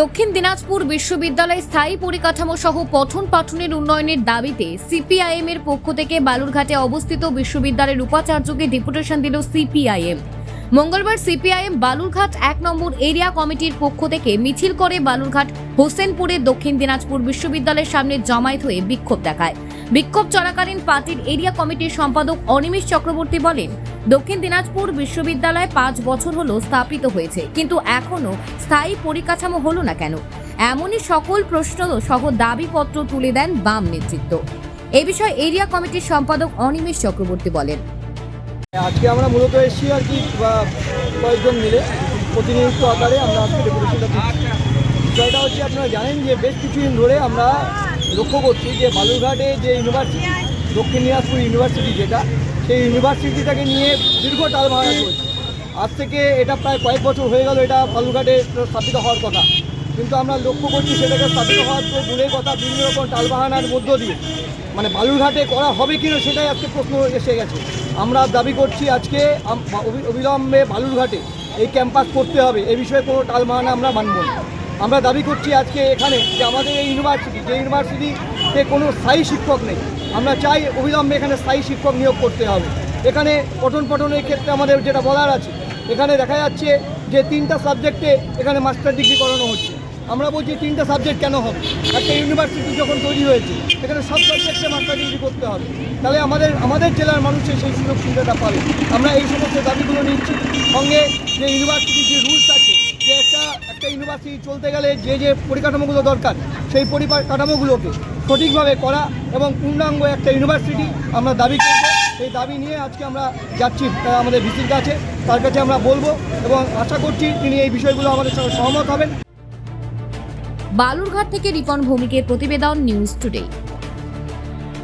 দক্ষিণ দিনাজপুর বিশ্ববিদ্যালয় স্থায়ী পরিকাঠামো সহ পঠন পাঠনের উন্নয়নের দাবিতে সিপিআইএম এর পক্ষ থেকে বালুরঘাটে অবস্থিত বিশ্ববিদ্যালয়ের উপাচার্যকে ডেপুটেশন দিল সিপিআইএম। মঙ্গলবার সিপিআইএম বালুরঘাট এক নম্বর এরিয়া কমিটির পক্ষ থেকে মিছিল করে বালুরঘাট হোসেনপুরে দক্ষিণ দিনাজপুর বিশ্ববিদ্যালয়ের সামনে জমায়েত হয়ে বিক্ষোভ দেখায়। বিক্ষোভ চলাকালীন পার্টির এরিয়া কমিটির সম্পাদক অনিমেষ চক্রবর্তী বলেন দক্ষিণ দিনাজপুর বিশ্ববিদ্যালয় পাঁচ বছর হলো স্থাপিত হয়েছে, কিন্তু এখনও স্থায়ী পরিকাঠামো হলো না কেন? এমনই সকল প্রশ্ন সহ দাবিপত্র তুলে দেন বাম নেতৃত্ব। এ বিষয়ে এরিয়া কমিটির সম্পাদক অনিমেষ চক্রবর্তী বলেন। আজকে আমরা মূলত এসেছি আর কি কয়েকজন মিলে প্রতিনিধিত্ব আকারে আমরা আজকে ডেপুটেশনটা বিষয়টা হচ্ছে আপনারা জানেন যে বেশ কিছুদিন ধরে আমরা লক্ষ্য করছি যে বালুরঘাটে যে ইউনিভার্সিটি দক্ষিণ দিনাজপুর ইউনিভার্সিটি যেটা, সেই ইউনিভার্সিটিটাকে নিয়ে দীর্ঘ টালবাহানা চলছে। আজ থেকে এটা প্রায় কয়েক বছর হয়ে গেল এটা বালুরঘাটে স্থাপিত হওয়ার কথা। কিন্তু আমরা লক্ষ্য করছি সেটাকে স্থাপিত হওয়ার তো দূরের কথা, বিভিন্ন রকম টালবাহানার মধ্য দিয়ে। মানে বালুরঘাটে করা হবে কিনা সেটাই আজকে প্রশ্ন এসে গেছে। আমরা দাবি করছি আজকে অবিলম্বে বালুরঘাটে এই ক্যাম্পাস করতে হবে। এ বিষয়ে কোনো টালবাহানা আমরা মানব না। আমরা দাবি করছি আজকে এখানে যে আমাদের এই ইউনিভার্সিটি, যে ইউনিভার্সিটিতে কোনো স্থায়ী শিক্ষক নেই। আমরা চাই অবিলম্বে এখানে স্থায়ী শিক্ষক নিয়োগ করতে হবে। এখানে পঠন পঠনের ক্ষেত্রে আমাদের যেটা বলার আছে, এখানে দেখা যাচ্ছে যে তিনটা সাবজেক্টে এখানে মাস্টার ডিগ্রি করানো হচ্ছে। আমরা বলছি তিনটা সাবজেক্ট কেন হবে? একটা ইউনিভার্সিটি যখন তৈরি হয়েছে, এখানে সব সাবজেক্টে মাস্টার ডিগ্রি করতে হবে। তাহলে আমাদের আমাদের জেলার মানুষের সেই সুযোগ সুবিধাটা পাবে। আমরা এই সমস্ত দাবিগুলো নিচ্ছি। সঙ্গে যে ইউনিভার্সিটির যে রুলস আছে, যে একটা একটা ইউনিভার্সিটি চলতে গেলে যে যে পরিকাঠামোগুলো দরকার, সেই পরিকাঠামোগুলোকে সঠিকভাবে করা এবং পূর্ণাঙ্গ একটা ইউনিভার্সিটি আমরা দাবি করব। এই দাবি নিয়ে আজকে আমরা যাচ্ছি আমাদের ভিসির কাছে। তার কাছে আমরা বলব এবং আশা করছি তিনি এই বিষয়গুলো আমাদের সঙ্গে সহমত হবেন। বালুরঘাট থেকে রিপন ভৌমিকের প্রতিবেদন নিউজ টুডে।